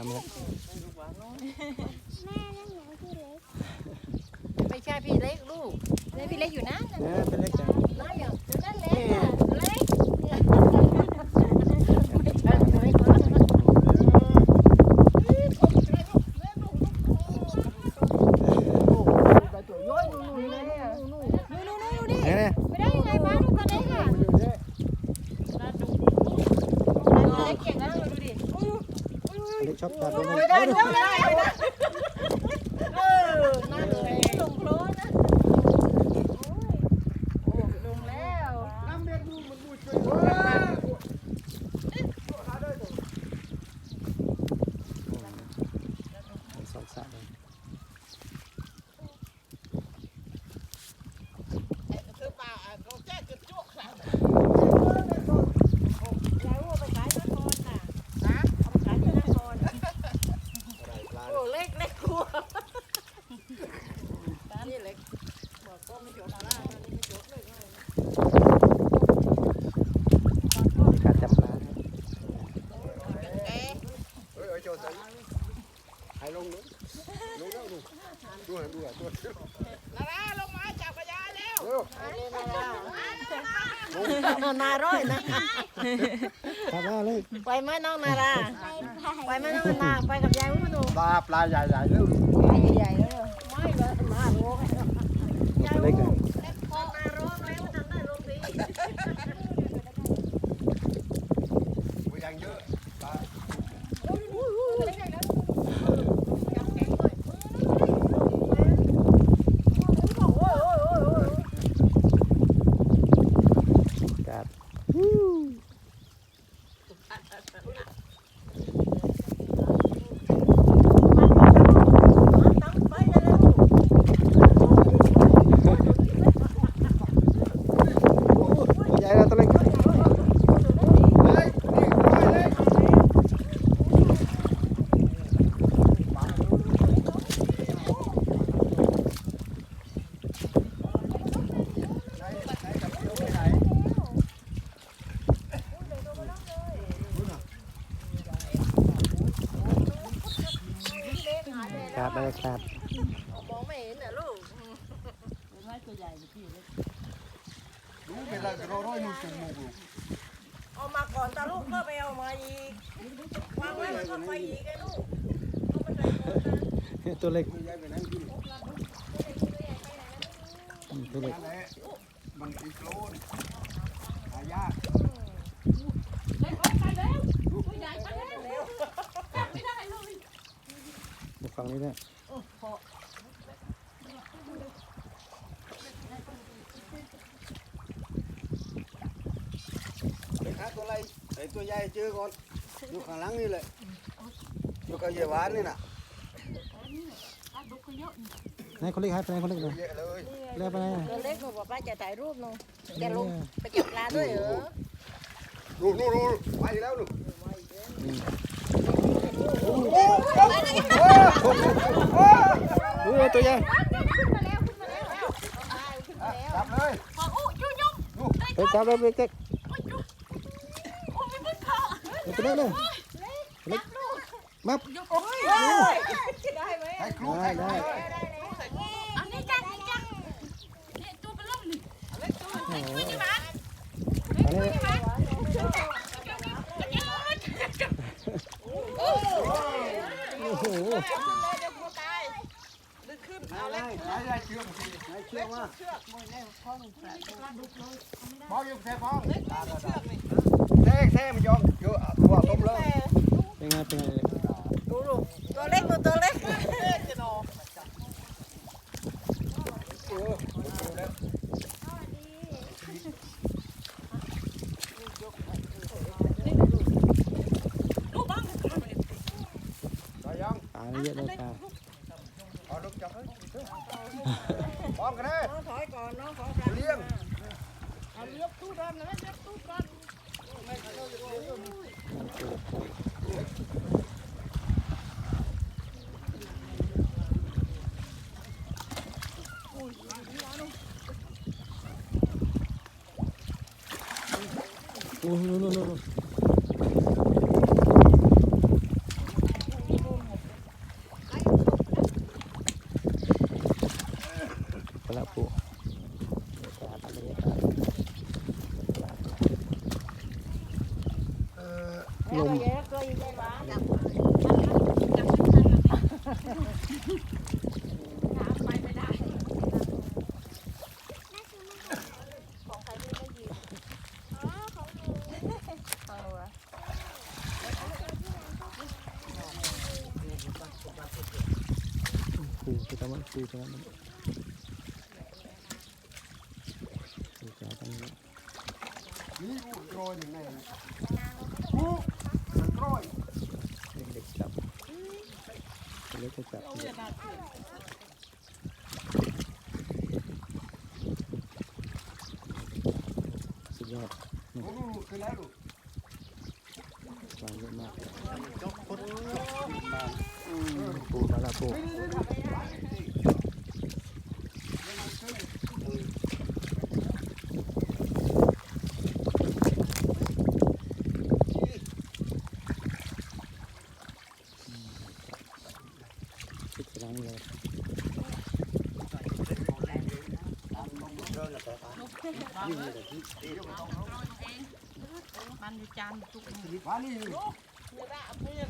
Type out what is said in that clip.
ทำไมไม่ใช่พี่เล็กลูกนี่พี่เล็กอยู่นั่นเออเป็นเล็กจัง น้อยอยู่นั่นเล็กอะเล็ก เฮ้ย ไม่ได้ยังไงมาดูกันได้ค่ะเล็กเก่งนะดูดิ เล็กชอบตาตัวนี้ไม่ได้ดูไม่ได้เออน่าเลยลงโคลนนะโอ้ลงแล้ว สองสามเลย โอ้เล็กเล็กครัวนี่เล็กบอกก็ไม่จบมาล่าอันนี้ไม่จบเลย มีการจับปลา แก เฮ้ยเอ้ยโจสันให้ลงลงลงแล้วดูดูให้ดูอะตัว นาร้อยนะปลาเลย ไปไหมน้องนารา ไปไหมน้องนา ไปกับยายวุ้นหนูปลาปลาใหญ่ใหญ่ๆเร็วไปใหญ่ๆแล้วไม่เลยมาโร้อง ตัวเล็กเลย พอมาร้องแล้วทำได้ร้องดี กูยังเยอะปลา กาดใหญ่แล้วตัวเล็ก ขาดเลยขาดมองไม่เห็นเหรอลูกดูเป็นละร้อยร้อยนู่นสูงมูกลูกเอามาก่อนตาลูกก็ไปเอามาอีกวางไว้มันก็ไปอีกไอ้ลูกตัวเล็กกูย้ายไปนั่นกินอืมตัวเล็กนั่นแหละมันอีกโลนหายากบุกฝั่งนี้เนี่ย ไปหาตัวอะไรไอ้ ตัวใหญ่เจอก่อนอยู่ข้างหลังนี่แหละอยู่กับยายหวานนี่น่ะไหนคนเล็กหายไปไหนคนเล็กเลยเยอะเลยเล็กไปไหนตัวเล็กหนูบอกว่าจะถ่ายรูปหนูจะลงไปเก็บปลาด้วยเหรอนู่นนู่นนู่นไปแล้วนู่นโอ้ตัวใหญ่จับเลยไปจับเลยเล็ก ตัวเล็กเลยเล็กมับให้ครูได้ให้ได้อันนี้จังนี่จังเนี่ยตัวเป็นล่มนี่โอ้โหนี่หมาอันนี้โอ้โหเอาเลยให้ได้เชือกสิให้เชือกมาพองอยู่แท้พองแท้แท้มันยอมเยอะตัวต้มเลยเป็นไงเป็นไงดูลูกตัวเล็กตัวเล็กไปยังปลาเยอะเลยปลาเอาลูกจับให้พร้อมกันเลยน้องถอยก่อนน้องขอเลี้ยงเอาเลือกตู้ดำนะเลือกตู้ก่อน No, no, no, no, no. Wala po. ตามมันปูตมันปูจ้าตรงนี้นี่กูโรยยังไงกูมันโรยเด็กจับเล็กจับสุดยอดกูรู้คือแล้วลูก ปลาเยอะมากจกคนมาปูมาละปูติดกระดังเลย มันอยู่จานจุก มานี่ เนื้อละเพื่อน